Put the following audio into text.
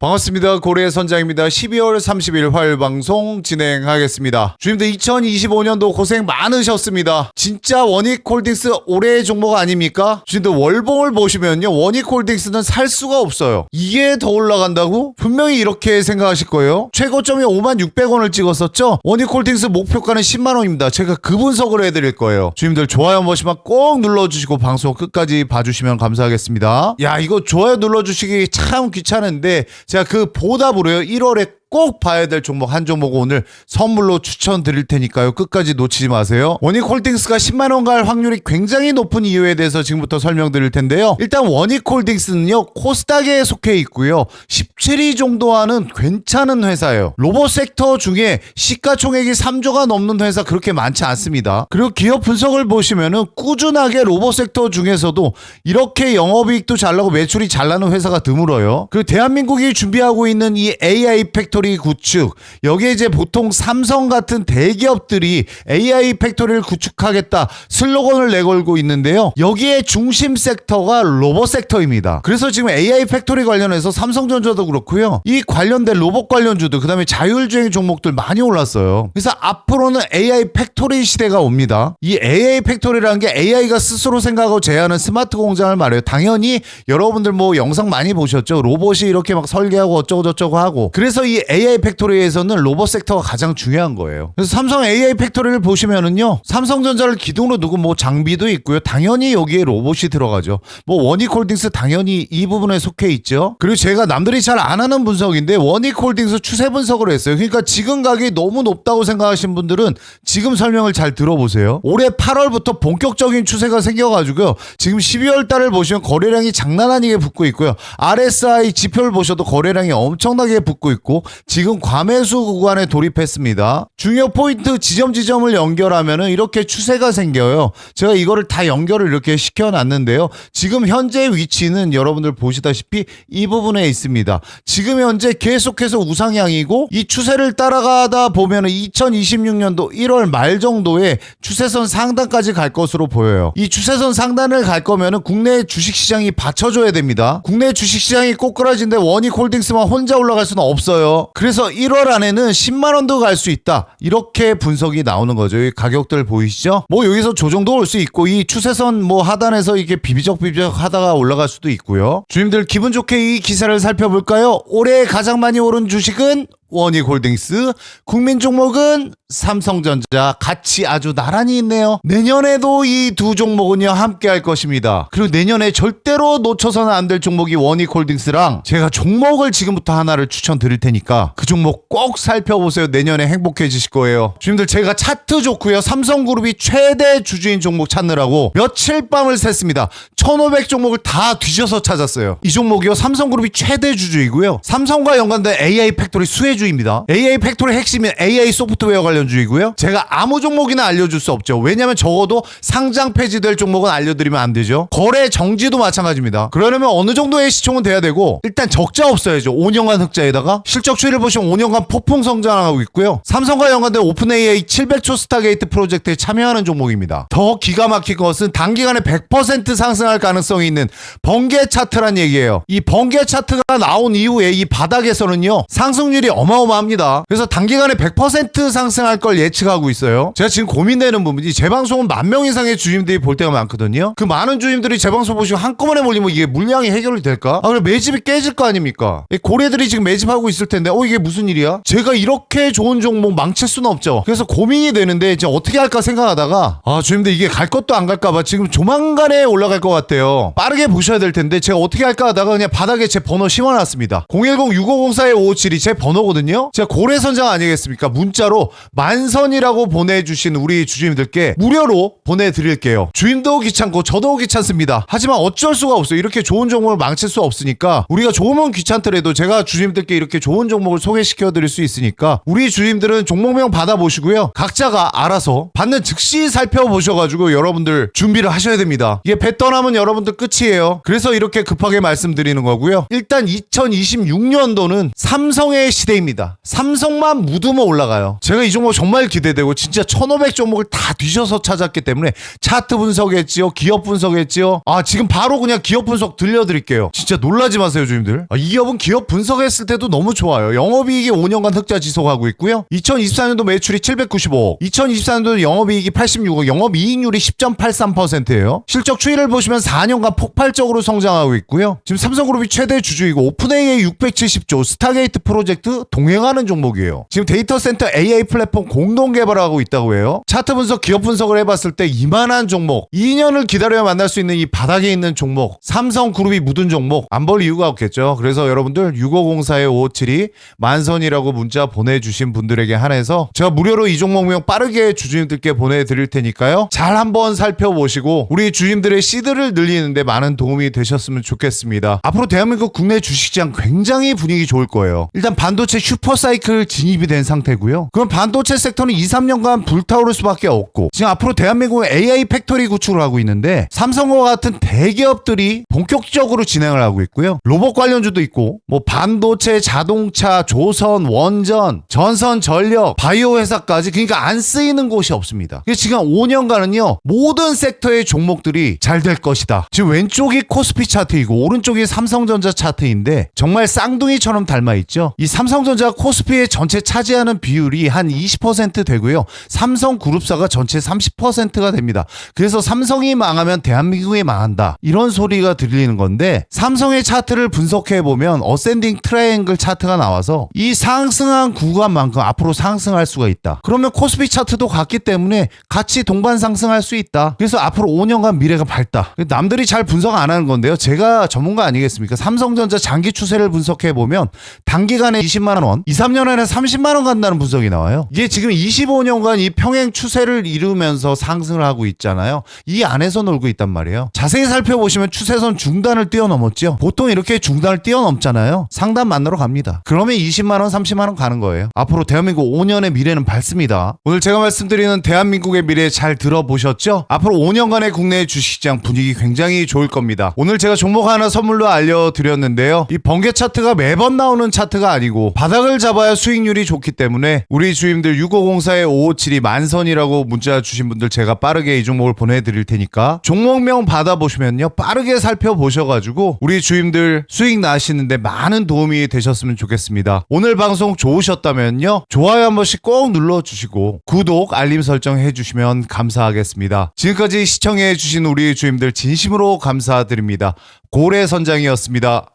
반갑습니다. 고래의 선장입니다. 12월 30일 화요일 방송 진행하겠습니다. 주님들 2025년도 고생 많으셨습니다. 진짜 원익홀딩스 올해의 종목 아닙니까? 주님들 월봉을 보시면요. 원익홀딩스는 살 수가 없어요. 이게 더 올라간다고? 분명히 이렇게 생각하실 거예요. 최고점이 5만 600원을 찍었었죠? 원익홀딩스 목표가는 10만 원입니다. 제가 그 분석을 해드릴 거예요. 주님들 좋아요 한 번씩만 꼭 눌러주시고 방송 끝까지 봐주시면 감사하겠습니다. 야 이거 좋아요 눌러주시기 참 귀찮은데 제가 그 보답으로요 1월에 꼭 봐야 될 종목 한 종목 오늘 선물로 추천드릴 테니까요. 끝까지 놓치지 마세요. 원익 홀딩스가 10만 원 갈 확률이 굉장히 높은 이유에 대해서 지금부터 설명드릴 텐데요. 일단 원익 홀딩스는요. 코스닥에 속해 있고요. 17위 정도 하는 괜찮은 회사예요. 로봇 섹터 중에 시가총액이 3조가 넘는 회사 그렇게 많지 않습니다. 그리고 기업 분석을 보시면은 꾸준하게 로봇 섹터 중에서도 이렇게 영업이익도 잘 나고 매출이 잘 나는 회사가 드물어요. 그 대한민국이 준비하고 있는 이 AI 팩 토리 구축 여기에 이제 보통 삼성 같은 대기업들이 AI 팩토리를 구축하겠다 슬로건을 내걸고 있는데요. 여기에 중심 섹터가 로봇 섹터입니다. 그래서 지금 AI 팩토리 관련해서 삼성전자도 그렇고요. 이 관련된 로봇 관련주들 그다음에 자율주행 종목들 많이 올랐어요. 그래서 앞으로는 AI 팩토리 시대가 옵니다. 이 AI 팩토리라는 게 AI가 스스로 생각하고 제안하는 스마트 공장을 말해요. 당연히 여러분들 뭐 영상 많이 보셨죠. 로봇이 이렇게 막 설계하고 어쩌고 저쩌고 하고. 그래서 이 AI 팩토리에서는 로봇 섹터가 가장 중요한 거예요. 그래서 삼성 AI 팩토리를 보시면은요. 삼성전자를 기둥으로 두고 뭐 장비도 있고요. 당연히 여기에 로봇이 들어가죠. 뭐 원익홀딩스 당연히 이 부분에 속해 있죠. 그리고 제가 남들이 잘 안 하는 분석인데 원익홀딩스 추세 분석을 했어요. 그러니까 지금 가격이 너무 높다고 생각하신 분들은 지금 설명을 잘 들어보세요. 올해 8월부터 본격적인 추세가 생겨가지고요. 지금 12월 달을 보시면 거래량이 장난 아니게 붙고 있고요. RSI 지표를 보셔도 거래량이 엄청나게 붙고 있고 지금 과매수 구간에 돌입했습니다. 중요 포인트 지점 지점을 연결하면은 이렇게 추세가 생겨요. 제가 이거를 다 연결을 이렇게 시켜놨는데요. 지금 현재 위치는 여러분들 보시다시피 이 부분에 있습니다. 지금 현재 계속해서 우상향이고 이 추세를 따라가다 보면은 2026년도 1월 말 정도에 추세선 상단까지 갈 것으로 보여요. 이 추세선 상단을 갈 거면은 국내 주식시장이 받쳐줘야 됩니다. 국내 주식시장이 꼬꾸라진데 원익 홀딩스만 혼자 올라갈 수는 없어요. 그래서 1월 안에는 10만 원도 갈 수 있다. 이렇게 분석이 나오는 거죠. 이 가격들 보이시죠? 뭐 여기서 조정도 올 수 있고 이 추세선 뭐 하단에서 이게 비비적 비비적 하다가 올라갈 수도 있고요. 주님들 기분 좋게 이 기사를 살펴볼까요? 올해 가장 많이 오른 주식은 원익홀딩스, 국민 종목은 삼성전자 같이 아주 나란히 있네요. 내년에도 이 두 종목은요 함께 할 것입니다. 그리고 내년에 절대로 놓쳐서는 안 될 종목이 원익홀딩스랑 제가 종목을 지금부터 하나를 추천드릴 테니까 그 종목 꼭 살펴보세요. 내년에 행복해지실 거예요. 주님들 제가 차트 좋고요. 삼성그룹이 최대 주주인 종목 찾느라고 며칠 밤을 샜습니다. 1500 종목을 다 뒤져서 찾았어요. 이 종목이요. 삼성그룹이 최대 주주이고요. 삼성과 연관된 AI 팩토리 수혜 주입니다. AI 팩토리 핵심인 AI 소프트웨어 관련 주이고요. 제가 아무 종목이나 알려줄 수 없죠. 왜냐면 적어도 상장 폐지될 종목은 알려드리면 안 되죠. 거래 정지도 마찬가지입니다. 그러려면 어느 정도의 시총은 돼야 되고 일단 적자 없어야죠. 5년간 흑자에다가 실적 추이를 보시면 5년간 폭풍 성장하고 있고요. 삼성과 연관된 오픈 AI 700초 스타게이트 프로젝트에 참여하는 종목입니다. 더 기가 막힌 것은 단기간에 100% 상승할 가능성이 있는 번개 차트란 얘기예요. 이 번개 차트가 나온 이후에 이 바닥에서는요 상승률이 어마 어마합니다. 그래서 단기간에 100% 상승할 걸 예측하고 있어요. 제가 지금 고민되는 부분이 제 방송은 만 명 이상의 주임들이 볼 때가 많거든요. 그 많은 주임들이 제 방송 보시고 한꺼번에 몰리면 이게 물량이 해결이 될까? 아 그럼 매집이 깨질 거 아닙니까? 이 고래들이 지금 매집하고 있을 텐데 어 이게 무슨 일이야? 제가 이렇게 좋은 종목 망칠 수는 없죠. 그래서 고민이 되는데 이제 어떻게 할까 생각하다가 아 주임들 이게 갈 것도 안 갈까봐 지금 조만간에 올라갈 것 같아요. 빠르게 보셔야 될 텐데 제가 어떻게 할까 하다가 그냥 바닥에 제 번호 심어놨습니다. 010-6504-557이 제 번호거든요. 제가 고래선장 아니겠습니까? 문자로 만선이라고 보내주신 우리 주주님들께 무료로 보내드릴게요. 주임도 귀찮고 저도 귀찮습니다. 하지만 어쩔 수가 없어요. 이렇게 좋은 종목을 망칠 수 없으니까 우리가 좋으면 귀찮더라도 제가 주임들께 이렇게 좋은 종목을 소개시켜 드릴 수 있으니까 우리 주임들은 종목명 받아보시고요. 각자가 알아서 받는 즉시 살펴보셔가지고 여러분들 준비를 하셔야 됩니다. 이게 배 떠나면 여러분들 끝이에요. 그래서 이렇게 급하게 말씀드리는 거고요. 일단 2026년도는 삼성의 시대입니다. 반대입니다. 삼성만 묻으면 올라가요. 제가 이 종목 정말 기대되고 진짜 1500 종목을 다 뒤져서 찾았기 때문에 차트 분석했지요. 기업 분석했지요. 아 지금 바로 그냥 기업 분석 들려드릴게요. 진짜 놀라지 마세요 주님들. 아, 이 기업은 기업 분석했을 때도 너무 좋아요. 영업이익이 5년간 흑자 지속하고 있고요. 2024년도 매출이 795억, 2024년도 영업이익이 86억, 영업이익률이 10.83%예요. 실적 추이를 보시면 4년간 폭발적으로 성장하고 있고요. 지금 삼성그룹이 최대 주주이고 오픈AI 670조 스타게이트 프로젝트 동행하는 종목이에요. 지금 데이터 센터 AI 플랫폼 공동 개발하고 있다고 해요. 차트 분석, 기업 분석을 해봤을 때 이만한 종목, 2년을 기다려야 만날 수 있는 이 바닥에 있는 종목, 삼성그룹이 묻은 종목 안 볼 이유가 없겠죠. 그래서 여러분들 6504-5572 만선이라고 문자 보내주신 분들에게 한해서 제가 무료로 이 종목명 빠르게 주주님들께 보내드릴 테니까요. 잘 한번 살펴보시고 우리 주주님들의 시드를 늘리는데 많은 도움이 되셨으면 좋겠습니다. 앞으로 대한민국 국내 주식시장 굉장히 분위기 좋을 거예요. 일단 반도체 슈퍼사이클 진입이 된 상태고요. 그럼 반도체 섹터는 2, 3년간 불타오를 수밖에 없고 지금 앞으로 대한민국은 AI 팩토리 구축을 하고 있는데 삼성과 같은 대기업들이 본격적으로 진행을 하고 있고요. 로봇 관련주도 있고 뭐 반도체, 자동차, 조선, 원전, 전선, 전력, 바이오 회사까지 그러니까 안 쓰이는 곳이 없습니다. 지금 5년간은요 모든 섹터의 종목들이 잘 될 것이다. 지금 왼쪽이 코스피 차트이고 오른쪽이 삼성전자 차트인데 정말 쌍둥이처럼 닮아 있죠. 이 삼성전자 코스피의 전체 차지하는 비율이 한 20% 되고요. 삼성그룹사가 전체 30%가 됩니다. 그래서 삼성이 망하면 대한민국이 망한다. 이런 소리가 들리는 건데 삼성의 차트를 분석해 보면 어센딩 트라이앵글 차트가 나와서 이 상승한 구간만큼 앞으로 상승할 수가 있다. 그러면 코스피 차트도 같기 때문에 같이 동반 상승할 수 있다. 그래서 앞으로 5년간 미래가 밝다. 남들이 잘 분석 안 하는 건데요. 제가 전문가 아니겠습니까? 삼성전자 장기 추세를 분석해 보면 단기간에 20만 원, 2, 3년 안에 30만 원 간다는 분석이 나와요. 이게 지금 25년간 이 평행 추세를 이루면서 상승을 하고 있잖아요. 이 안에서 놀고 있단 말이에요. 자세히 살펴보시면 추세선 중단을 뛰어넘었죠. 보통 이렇게 중단을 뛰어넘잖아요. 상단 만나러 갑니다. 그러면 20만 원, 30만 원 가는 거예요. 앞으로 대한민국 5년의 미래는 밝습니다. 오늘 제가 말씀드리는 대한민국의 미래 잘 들어보셨죠? 앞으로 5년간의 국내 주식시장 분위기 굉장히 좋을 겁니다. 오늘 제가 종목 하나 선물로 알려드렸는데요. 이 번개 차트가 매번 나오는 차트가 아니고 바닥 을 잡아야 수익률이 좋기 때문에 우리 주임들 6504에 5572 만선이라고 문자 주신 분들 제가 빠르게 이 종목을 보내드릴 테니까 종목명 받아보시면요. 빠르게 살펴보셔가지고 우리 주임들 수익 나시는데 많은 도움이 되셨으면 좋겠습니다. 오늘 방송 좋으셨다면요. 좋아요 한 번씩 꼭 눌러주시고 구독, 알림 설정 해주시면 감사하겠습니다. 지금까지 시청해주신 우리 주임들 진심으로 감사드립니다. 고래 선장이었습니다.